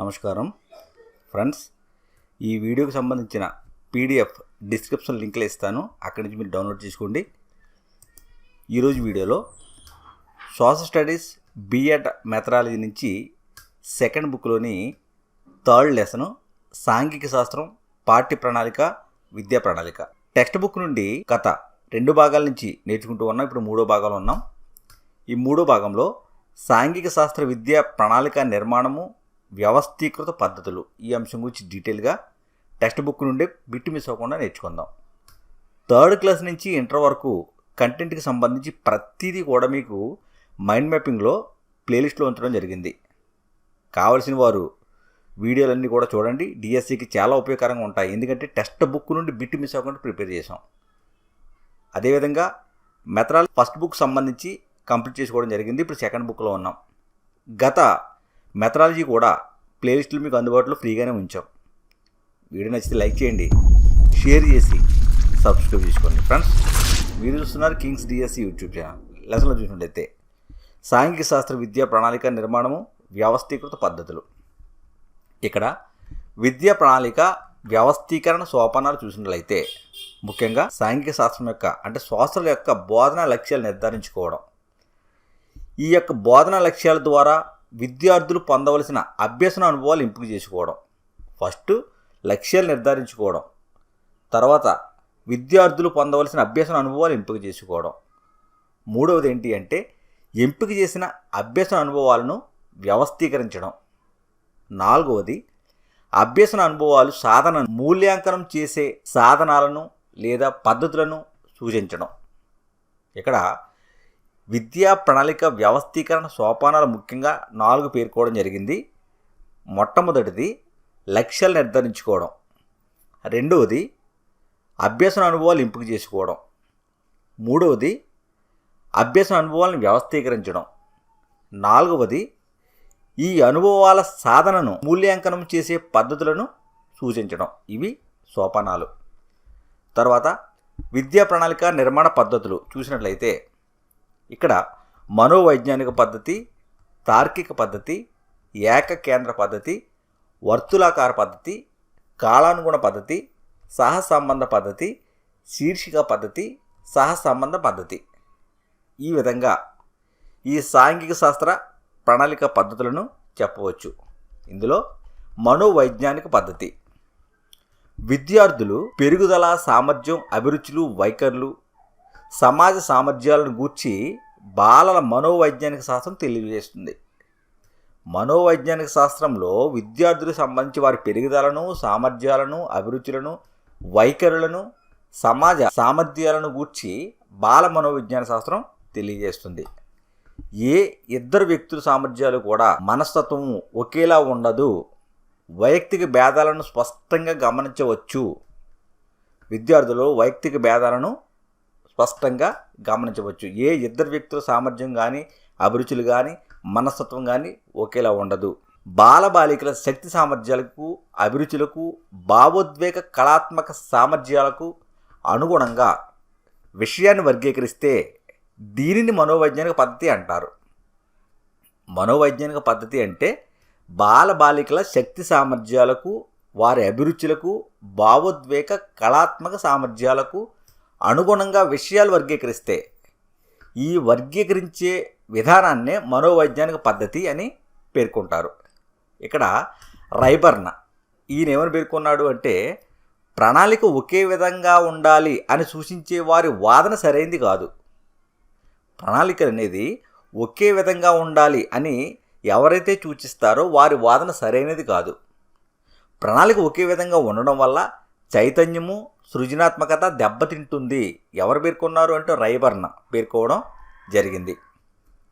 నమస్కారం. ఫ్రెండ్స్ ఈ వీడియోకి సంబంధించిన పీడిఎఫ్ డిస్క్రిప్షన్ లింక్లు ఇస్తాను. అక్కడి నుంచి మీరు డౌన్లోడ్ చేసుకోండి. ఈరోజు వీడియోలో social studies B Ed methodology నుంచి సెకండ్ బుక్లోని థర్డ్ లెసను సాంఘిక శాస్త్రం పాఠ్య ప్రణాళిక విద్యా ప్రణాళిక. టెక్స్ట్ బుక్ నుండి కథ రెండు భాగాల నుంచి నేర్చుకుంటూ ఉన్నాం. ఇప్పుడు మూడో భాగంలో ఉన్నాం. ఈ మూడో భాగంలో సాంఘిక శాస్త్ర విద్యా ప్రణాళిక నిర్మాణము వ్యవస్థీకృత పద్ధతులు. ఈ అంశం గురించి డీటెయిల్గా టెక్స్ట్ బుక్ నుండి బిట్టు మిస్ అవ్వకుండా నేర్చుకుందాం. థర్డ్ క్లాస్ నుంచి ఇంటర్ వరకు కంటెంట్కి సంబంధించి ప్రతిదీ కూడా మీకు మైండ్ మ్యాపింగ్లో ప్లేలిస్ట్లో ఉంచడం జరిగింది. కావలసిన వారు వీడియోలన్నీ కూడా చూడండి. డిఎస్సికి చాలా ఉపయోగకరంగా ఉంటాయి. ఎందుకంటే టెక్స్ట్ బుక్ నుండి బిట్ మిస్ అవ్వకుండా ప్రిపేర్ చేసాం అదేవిధంగా మెథడాలజీ ఫస్ట్ బుక్ సంబంధించి కంప్లీట్ చేసుకోవడం జరిగింది. ఇప్పుడు సెకండ్ బుక్లో ఉన్నాం. గత మెథడాలజీ కూడా ప్లేలిస్టులు మీకు అందుబాటులో ఫ్రీగానే ఉంచాం. వీడియో నచ్చితే లైక్ చేయండి షేర్ చేసి సబ్స్క్రైబ్ చేసుకోండి. ఫ్రెండ్స్ మీరు చూస్తున్నారు కింగ్స్ డిఎస్సి యూట్యూబ్ ఛానల్. లెసన్లో చూసినట్లయితే సాంఘిక శాస్త్ర విద్యా ప్రణాళిక నిర్మాణము వ్యవస్థీకృత పద్ధతులు. ఇక్కడ విద్యా ప్రణాళిక వ్యవస్థీకరణ సోపానాలు చూసినట్లయితే ముఖ్యంగా సాంఘిక శాస్త్రం యొక్క అంటే శాస్త్రం యొక్క బోధనా లక్ష్యాలు నిర్ధారించుకోవడం. ఈ యొక్క బోధనా లక్ష్యాల ద్వారా విద్యార్థులు పొందవలసిన అభ్యసన అనుభవాలు ఎంపిక చేసుకోవడం. ఫస్ట్ లక్ష్యాలు నిర్ధారించుకోవడం. తర్వాత విద్యార్థులు పొందవలసిన అభ్యసన అనుభవాలు ఎంపిక చేసుకోవడం. మూడవది ఏంటి అంటే ఎంపిక చేసిన అభ్యసన అనుభవాలను వ్యవస్థీకరించడం. నాలుగవది అభ్యసన అనుభవాలు సాధన మూల్యాంకనం చేసే సాధనాలను లేదా పద్ధతులను సూచించడం. ఇక్కడ విద్యా ప్రణాళిక వ్యవస్థీకరణ సోపానాలు ముఖ్యంగా నాలుగు పేర్కోవడం జరిగింది. మొట్టమొదటిది లక్ష్యాలు నిర్ధారించుకోవడం. రెండవది అభ్యసన అనుభవాలు ఎంపిక చేసుకోవడం. మూడవది అభ్యసన అనుభవాలను వ్యవస్థీకరించడం. నాలుగవది ఈ అనుభవాల సాధనను మూల్యాంకనం చేసే పద్ధతులను సూచించడం. ఇవి సోపానాలు. తర్వాత విద్యా ప్రణాళిక నిర్మాణ పద్ధతులు చూసినట్లయితే ఇక్కడ మనోవైజ్ఞానిక పద్ధతి తార్కిక పద్ధతి ఏకకేంద్ర పద్ధతి వర్తులాకార పద్ధతి కాలానుగుణ పద్ధతి సహసంబంధ పద్ధతి శీర్షిక పద్ధతి సహసంబంధ పద్ధతి. ఈ విధంగా ఈ సాంఘిక శాస్త్ర ప్రణాళిక పద్ధతులను చెప్పవచ్చు. ఇందులో మనోవైజ్ఞానిక పద్ధతి. విద్యార్థులు పెరుగుదల సామర్థ్యం అభిరుచులు వైఖరులు సమాజ సామర్థ్యాలను గూర్చి బాలల మనోవైజ్ఞానిక శాస్త్రం తెలియజేస్తుంది. మనోవైజ్ఞానిక శాస్త్రంలో విద్యార్థులకు సంబంధించి వారి పెరుగుదలను సామర్థ్యాలను అభిరుచులను వైఖరులను సమాజ సామర్థ్యాలను గూర్చి బాల మనోవిజ్ఞాన శాస్త్రం తెలియజేస్తుంది. ఏ ఇద్దరు వ్యక్తుల సామర్థ్యాలు కూడా మనస్తత్వం ఒకేలా ఉండదు. వైయక్తిక భేదాలను స్పష్టంగా గమనించవచ్చు. విద్యార్థులు వైయక్తిక భేదాలను స్పష్టంగా గమనించవచ్చు. ఏ ఇద్దరు వ్యక్తుల సామర్థ్యం కానీ అభిరుచులు కానీ మనస్తత్వం కానీ ఒకేలా ఉండదు. బాలబాలికల శక్తి సామర్థ్యాలకు అభిరుచులకు భావోద్వేగ కళాత్మక సామర్థ్యాలకు అనుగుణంగా విషయాన్ని వర్గీకరిస్తే దీనిని మనోవైజ్ఞానిక పద్ధతి అంటారు. మనోవైజ్ఞానిక పద్ధతి అంటే బాలబాలికల శక్తి సామర్థ్యాలకు వారి అభిరుచులకు భావోద్వేగ కళాత్మక సామర్థ్యాలకు అనుగుణంగా విషయాలు వర్గీకరిస్తే ఈ వర్గీకరించే విధానాన్నే మనోవైజ్ఞానిక పద్ధతి అని పేర్కొంటారు. ఇక్కడ రైబర్న ఈయన ఏమని పేర్కొన్నాడు అంటే ప్రణాళిక ఒకే విధంగా ఉండాలి అని సూచించే వారి వాదన సరైంది కాదు. ప్రణాళిక అనేది ఒకే విధంగా ఉండాలి అని ఎవరైతే సూచిస్తారో వారి వాదన సరైనది కాదు. ప్రణాళిక ఒకే విధంగా ఉండడం వల్ల చైతన్యము సృజనాత్మకత దెబ్బతింటుంది ఎవరు పేర్కొన్నారు అంటే రైబర్న పేర్కోవడం జరిగింది.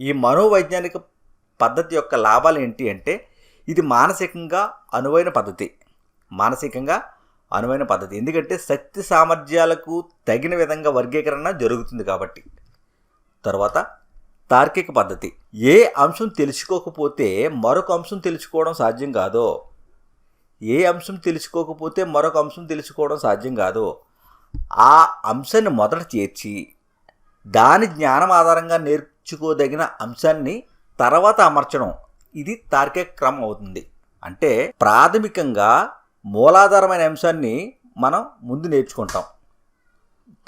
ఈ మనోవైజ్ఞానిక పద్ధతి యొక్క లాభాలు ఏంటి అంటే ఇది మానసికంగా అనువైన పద్ధతి. మానసికంగా అనువైన పద్ధతి. ఎందుకంటే శక్తి సామర్థ్యాలకు తగిన విధంగా వర్గీకరణ జరుగుతుంది కాబట్టి. తర్వాత తార్కిక పద్ధతి. ఏ అంశం తెలుసుకోకపోతే మరొక అంశం తెలుసుకోవడం సాధ్యం కాదో ఏ అంశం తెలుసుకోకపోతే మరొక అంశం తెలుసుకోవడం సాధ్యం కాదు. ఆ అంశాన్ని మొదట చేర్చి దాని జ్ఞానం ఆధారంగా నేర్చుకోదగిన అంశాన్ని తర్వాత అమర్చడం ఇది తార్కిక క్రమం అవుతుంది. అంటే ప్రాథమికంగా మూలాధారమైన అంశాన్ని మనం ముందు నేర్చుకుంటాం.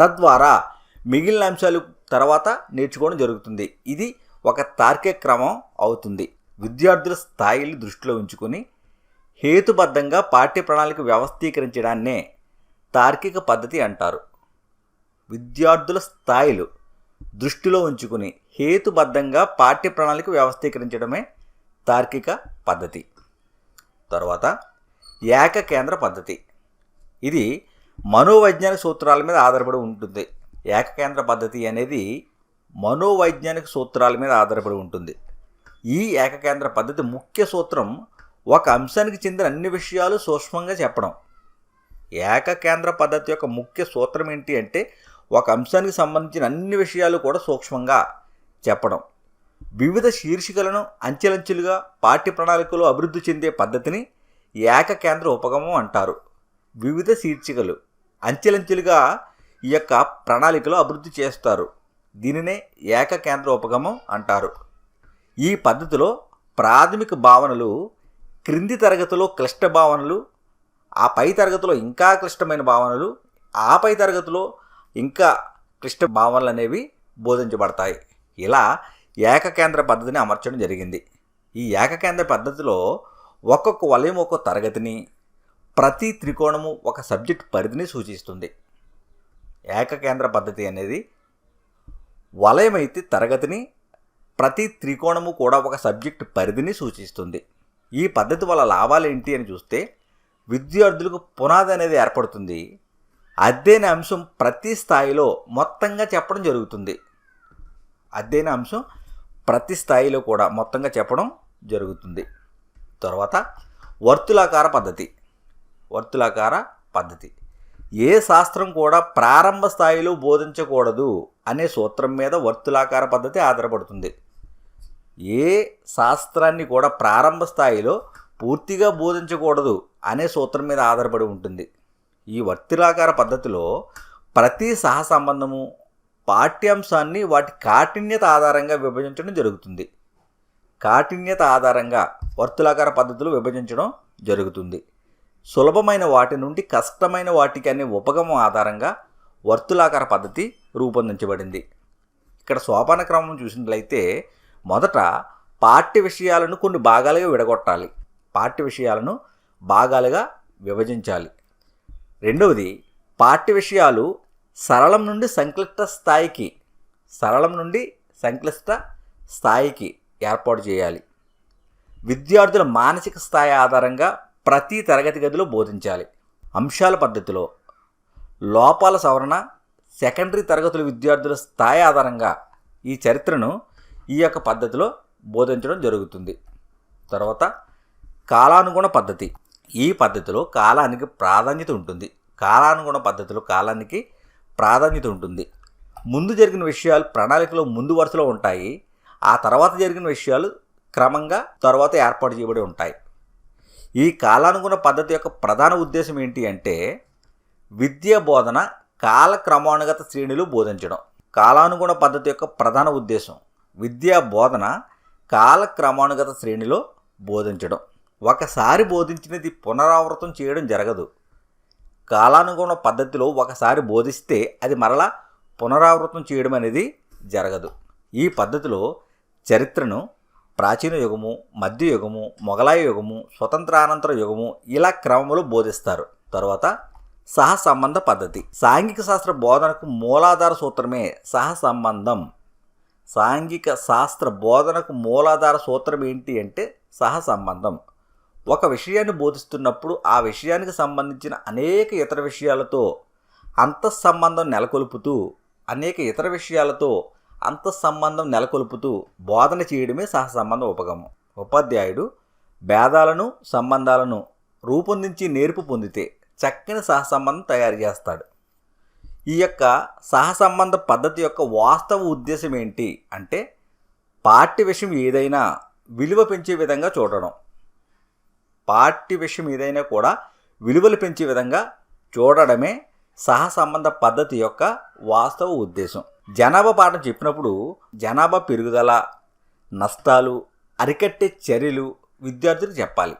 తద్వారా మిగిలిన అంశాలు తర్వాత నేర్చుకోవడం జరుగుతుంది. ఇది ఒక తార్కిక క్రమం అవుతుంది. విద్యార్థుల స్థాయిని దృష్టిలో ఉంచుకొని హేతుబద్ధంగా పాఠ్య ప్రణాళిక వ్యవస్థీకరించడాన్నే తార్కిక పద్ధతి అంటారు. విద్యార్థుల స్థాయిలు దృష్టిలో ఉంచుకుని హేతుబద్ధంగా పాఠ్య ప్రణాళిక వ్యవస్థీకరించడమే తార్కిక పద్ధతి. తర్వాత ఏకకేంద్ర పద్ధతి. ఇది మనోవైజ్ఞానిక సూత్రాల మీద ఆధారపడి ఉంటుంది. ఏకకేంద్ర పద్ధతి అనేది మనోవైజ్ఞానిక సూత్రాల మీద ఆధారపడి ఉంటుంది. ఈ ఏకకేంద్ర పద్ధతి ముఖ్య సూత్రం ఒక అంశానికి చెందిన అన్ని విషయాలు సూక్ష్మంగా చెప్పడం. ఏకకేంద్ర పద్ధతి యొక్క ముఖ్య సూత్రం ఏంటి అంటే ఒక అంశానికి సంబంధించిన అన్ని విషయాలు కూడా సూక్ష్మంగా చెప్పడం. వివిధ శీర్షికలను అంచెలంచెలుగా పాఠ్య ప్రణాళికలో అభివృద్ధి చెందే పద్ధతిని ఏకకేంద్ర ఉపగమం అంటారు. వివిధ శీర్షికలు అంచెలంచెలుగా ఈ యొక్క ప్రణాళికలో అభివృద్ధి చేస్తారు. దీనినే ఏకకేంద్ర ఉపగమం అంటారు. ఈ పద్ధతిలో ప్రాథమిక భావనలు క్రింది తరగతిలో క్లిష్ట భావనలు ఆ పై తరగతిలో ఇంకా క్లిష్టమైన భావనలు ఆ పై తరగతిలో ఇంకా క్లిష్ట భావనలు అనేవి బోధించబడతాయి. ఇలా ఏకకేంద్ర పద్ధతిని అమర్చడం జరిగింది. ఈ ఏకకేంద్ర పద్ధతిలో ఒక్కొక్క వలయం ఒక్కొక్క తరగతిని ప్రతి త్రికోణము ఒక సబ్జెక్ట్ పరిధిని సూచిస్తుంది. ఏకకేంద్ర పద్ధతి అనేది వలయం అయితే తరగతిని ప్రతి త్రికోణము కూడా ఒక సబ్జెక్ట్ పరిధిని సూచిస్తుంది. ఈ పద్ధతి వల్ల లాభాలు ఏంటి అని చూస్తే విద్యార్థులకు పునాది అనేది ఏర్పడుతుంది. అధ్యయన అంశం ప్రతి స్థాయిలో మొత్తంగా చెప్పడం జరుగుతుంది. అధ్యయన అంశం ప్రతి స్థాయిలో కూడా మొత్తంగా చెప్పడం జరుగుతుంది. తర్వాత వర్తులాకార పద్ధతి. వర్తులాకార పద్ధతి. ఏ శాస్త్రం కూడా ప్రారంభ స్థాయిలో బోధించకూడదు అనే సూత్రం మీద వర్తులాకార పద్ధతి ఆధారపడుతుంది. ఏ శాస్త్రాన్ని కూడా ప్రారంభ స్థాయిలో పూర్తిగా బోధించకూడదు అనే సూత్రం మీద ఆధారపడి ఉంటుంది. ఈ వర్తిలాకార పద్ధతిలో ప్రతి సహసంబంధము పాఠ్యాంశాన్ని వాటి కాఠిన్యత ఆధారంగా విభజించడం జరుగుతుంది. కాఠిన్యత ఆధారంగా వర్తులాకార పద్ధతులు విభజించడం జరుగుతుంది. సులభమైన వాటి నుండి కష్టమైన వాటికి అనే ఉపగమం ఆధారంగా వర్తులాకార పద్ధతి రూపొందించబడింది. ఇక్కడ సోపాన క్రమం చూసినట్లయితే మొదట పాఠ్య విషయాలను కొన్ని భాగాలుగా విడగొట్టాలి. పార్టీ విషయాలను భాగాలుగా విభజించాలి. రెండవది పార్టీ విషయాలు సరళం నుండి సంక్లిష్ట స్థాయికి సరళం నుండి సంక్లిష్ట స్థాయికి ఏర్పాటు చేయాలి. విద్యార్థుల మానసిక స్థాయి ఆధారంగా ప్రతి తరగతి గదిలో బోధించాలి. అంశాల పద్ధతిలో లోపాల సవరణ సెకండరీ తరగతుల విద్యార్థుల స్థాయి ఆధారంగా ఈ చరిత్రను ఈ యొక్క పద్ధతిలో బోధించడం జరుగుతుంది. తర్వాత కాలానుగుణ పద్ధతి. ఈ పద్ధతిలో కాలానికి ప్రాధాన్యత ఉంటుంది. కాలానుగుణ పద్ధతిలో కాలానికి ప్రాధాన్యత ఉంటుంది. ముందు జరిగిన విషయాలు ప్రణాళికలో ముందు వరుసలో ఉంటాయి. ఆ తర్వాత జరిగిన విషయాలు క్రమంగా తర్వాత ఏర్పాటు చేయబడి ఉంటాయి. ఈ కాలానుగుణ పద్ధతి యొక్క ప్రధాన ఉద్దేశం ఏంటి అంటే విద్యా బోధన కాలక్రమానుగత శ్రేణులు శ్రేణిలో బోధించడం. కాలానుగుణ పద్ధతి యొక్క ప్రధాన ఉద్దేశం. విద్యా బోధన కాలక్రమానుగత శ్రేణిలో బోధించడం. ఒకసారి బోధించినది పునరావృతం చేయడం జరగదు. కాలానుగుణ పద్ధతిలో ఒకసారి బోధిస్తే అది మరలా పునరావృతం చేయడం అనేది జరగదు. ఈ పద్ధతిలో చరిత్రను ప్రాచీన యుగము మధ్య యుగము మొఘలాయ యుగము స్వతంత్రానంతర యుగము ఇలా క్రమంలో బోధిస్తారు. తర్వాత సహసంబంధ పద్ధతి. సాంఘిక శాస్త్ర బోధనకు మూలాధార సూత్రమే సహసంబంధం. సాంఘిక శాస్త్ర బోధనకు మూలాధార సూత్రం ఏంటి అంటే సహసంబంధం. ఒక విషయాన్ని బోధిస్తున్నప్పుడు ఆ విషయానికి సంబంధించిన అనేక ఇతర విషయాలతో అంతఃసంబంధం నెలకొల్పుతూ అనేక ఇతర విషయాలతో అంతఃసంబంధం నెలకొల్పుతూ బోధన చేయడమే సహసంబంధ ఉపగమం. ఉపాధ్యాయుడు భేదాలను సంబంధాలను రూపొందించి నేర్పు పొందితే చక్కని సహసంబంధం తయారు చేస్తాడు. ఈ యొక్క సహసంబంధ పద్ధతి యొక్క వాస్తవ ఉద్దేశం ఏంటి అంటే పార్టీ విషయం ఏదైనా విలువ పెంచే విధంగా చూడడం. పార్టీ విషయం ఏదైనా కూడా విలువలు పెంచే విధంగా చూడడమే సహసంబంధ పద్ధతి యొక్క వాస్తవ ఉద్దేశం. జనాభా పాఠం చెప్పినప్పుడు జనాభా పెరుగుదల నష్టాలు అరికట్టే చర్యలు విద్యార్థులకు చెప్పాలి.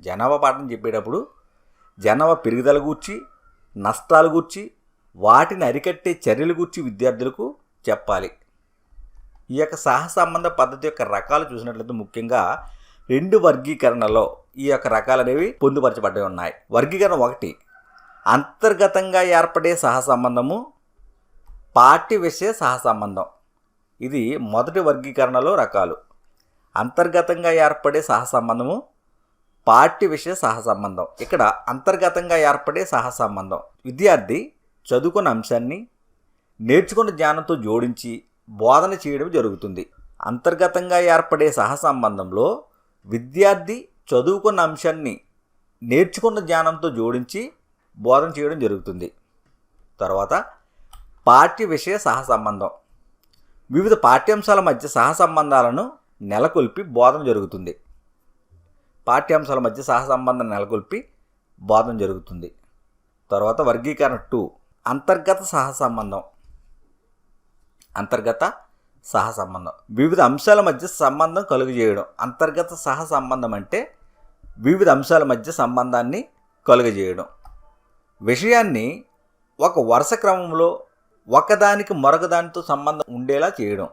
జనాభా పాఠం చెప్పేటప్పుడు జనాభా పెరుగుదల గూర్చి నష్టాలు గూర్చి వాటిని అరికట్టే చర్యలు గూర్చి విద్యార్థులకు చెప్పాలి. ఈ యొక్క సహసంబంధ పద్ధతి యొక్క రకాలు చూసినట్లయితే ముఖ్యంగా రెండు వర్గీకరణలో ఈ యొక్క రకాలు అనేవి పొందుపరచబడి ఉన్నాయి. వర్గీకరణ ఒకటి అంతర్గతంగా ఏర్పడే సహసంబంధము పార్టీ విషయ సహసంబంధం ఇది మొదటి వర్గీకరణలో రకాలు. అంతర్గతంగా ఏర్పడే సహసంబంధము పార్టీ విషయ సహసంబంధం ఇక్కడ అంతర్గతంగా ఏర్పడే సహసంబంధం విద్యార్థి చదువుకున్న అంశాన్ని నేర్చుకున్న జ్ఞానంతో జోడించి బోధన చేయడం జరుగుతుంది. అంతర్గతంగా ఏర్పడే సహసంబంధంలో విద్యార్థి చదువుకున్న అంశాన్ని నేర్చుకున్న జ్ఞానంతో జోడించి బోధన చేయడం జరుగుతుంది. తర్వాత పాఠ్య విషయ సహసంబంధం. వివిధ పాఠ్యాంశాల మధ్య సహసంబంధాలను నెలకొల్పి బోధన జరుగుతుంది. పాఠ్యాంశాల మధ్య సహసంబంధం నెలకొల్పి బోధన జరుగుతుంది. తర్వాత వర్గీకరణ టూ. అంతర్గత సహసంబంధం అంతర్గత సహసంబంధం వివిధ అంశాల మధ్య సంబంధం కలుగజేయడం అంతర్గత సహసంబంధం అంటే వివిధ అంశాల మధ్య సంబంధాన్ని కలుగజేయడం విషయాన్ని ఒక వరుస క్రమంలో ఒకదానికి మరొకదానితో సంబంధం ఉండేలా చేయడం.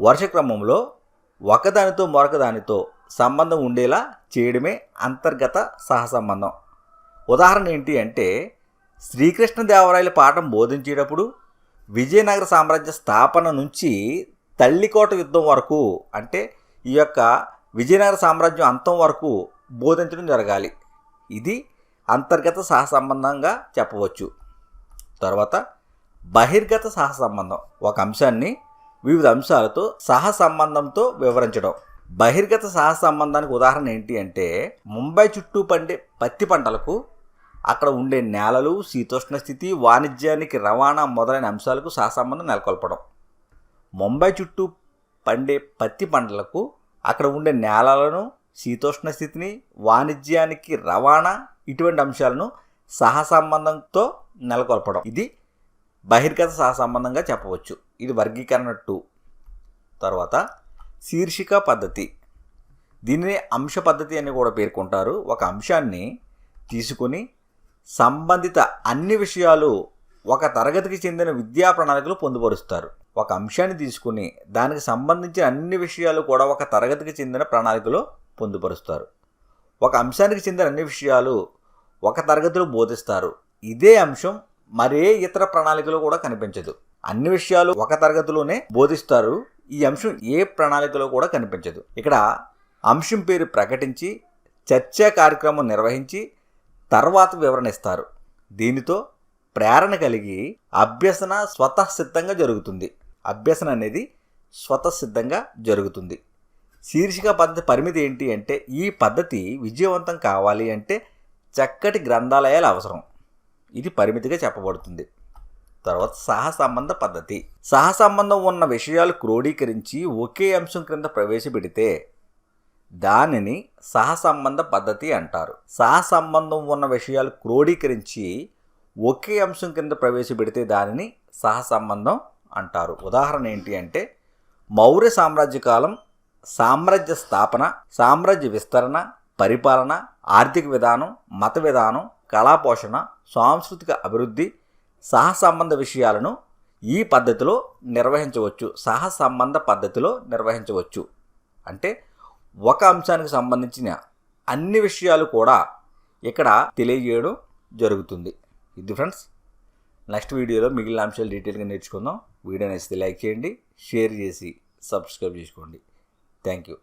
వరుస క్రమంలో ఒకదానితో మరొకదానితో సంబంధం ఉండేలా చేయడమే అంతర్గత సహసంబంధం ఉదాహరణ ఏంటి అంటే శ్రీకృష్ణదేవరాయల పాఠం బోధించేటప్పుడు విజయనగర సామ్రాజ్య స్థాపన నుంచి తల్లికోట యుద్ధం వరకు అంటే ఈ యొక్క విజయనగర సామ్రాజ్యం అంతం వరకు బోధించడం జరగాలి. ఇది అంతర్గత సహసంబంధంగా చెప్పవచ్చు. తర్వాత బహిర్గత సహసంబంధం ఒక అంశాన్ని వివిధ అంశాలతో సహసంబంధంతో వివరించడం. బహిర్గత సహసంబంధానికి ఉదాహరణ ఏంటి అంటే ముంబై చుట్టూ పండే పత్తి పంటలకు అక్కడ ఉండే నేలలు శీతోష్ణ స్థితి వాణిజ్యానికి రవాణా మొదలైన అంశాలకు సహసంబంధం నెలకొల్పడం. ముంబై చుట్టూ పండే పత్తి పంటలకు అక్కడ ఉండే నేలలను శీతోష్ణ స్థితిని వాణిజ్యానికి రవాణా ఇటువంటి అంశాలను సహసంబంధంతో నెలకొల్పడం. ఇది బహిర్గత సహసంబంధంగా చెప్పవచ్చు. ఇది వర్గీకరణ టూ. తర్వాత శీర్షిక పద్ధతి. దీనిని అంశ పద్ధతి అని కూడా పేర్కొంటారు. ఒక అంశాన్ని తీసుకొని సంబంధిత అన్ని విషయాలు ఒక తరగతికి చెందిన విద్యా ప్రణాళికలు పొందుపరుస్తారు. ఒక అంశాన్ని తీసుకుని దానికి సంబంధించిన అన్ని విషయాలు కూడా ఒక తరగతికి చెందిన ప్రణాళికలో పొందుపరుస్తారు. ఒక అంశానికి చెందిన అన్ని విషయాలు ఒక తరగతిలో బోధిస్తారు. ఇదే అంశం మరే ఇతర ప్రణాళికలో కూడా కనిపించదు. అన్ని విషయాలు ఒక తరగతిలోనే బోధిస్తారు. ఈ అంశం ఏ ప్రణాళికలో కూడా కనిపించదు. ఇక్కడ అంశం పేరు ప్రకటించి చర్చా కార్యక్రమం నిర్వహించి తర్వాత వివరణ ఇస్తారు. దీనితో ప్రేరణ కలిగి అభ్యసన స్వతసిద్ధంగా జరుగుతుంది. అభ్యసన అనేది స్వతసిద్ధంగా జరుగుతుంది. శీర్షిక పద్ధతి పరిమితి ఏంటి అంటే ఈ పద్ధతి విజయవంతం కావాలి అంటే చక్కటి గ్రంథాలయాలు అవసరం. ఇది పరిమితిగా చెప్పబడుతుంది. తర్వాత సహసంబంధ పద్ధతి. సహసంబంధం ఉన్న విషయాలు క్రోడీకరించి ఒకే అంశం క్రింద ప్రవేశపెడితే దానిని సహసంబంధ పద్ధతి అంటారు. సహసంబంధం ఉన్న విషయాలు క్రోడీకరించి ఒకే అంశం కింద ప్రవేశపెడితే దానిని సహసంబంధం అంటారు. ఉదాహరణ ఏంటి అంటే మౌర్య సామ్రాజ్య కాలం సామ్రాజ్య స్థాపన సామ్రాజ్య విస్తరణ పరిపాలన ఆర్థిక విధానం మత విధానం కళాపోషణ సాంస్కృతిక అభివృద్ధి సహసంబంధ విషయాలను ఈ పద్ధతిలో నిర్వహించవచ్చు. సహసంబంధ పద్ధతిలో నిర్వహించవచ్చు. అంటే ఒక అంశానికి సంబంధించిన అన్ని విషయాలు కూడా ఇక్కడ తెలియజేయడం జరుగుతుంది. ఇది ఫ్రెండ్స్ నెక్స్ట్ వీడియోలో మిగిలిన అంశాలు డీటెయిల్గా నేర్చుకుందాం. వీడియో నచ్చితే లైక్ చేయండి షేర్ చేసి సబ్స్క్రైబ్ చేసుకోండి. Thank you.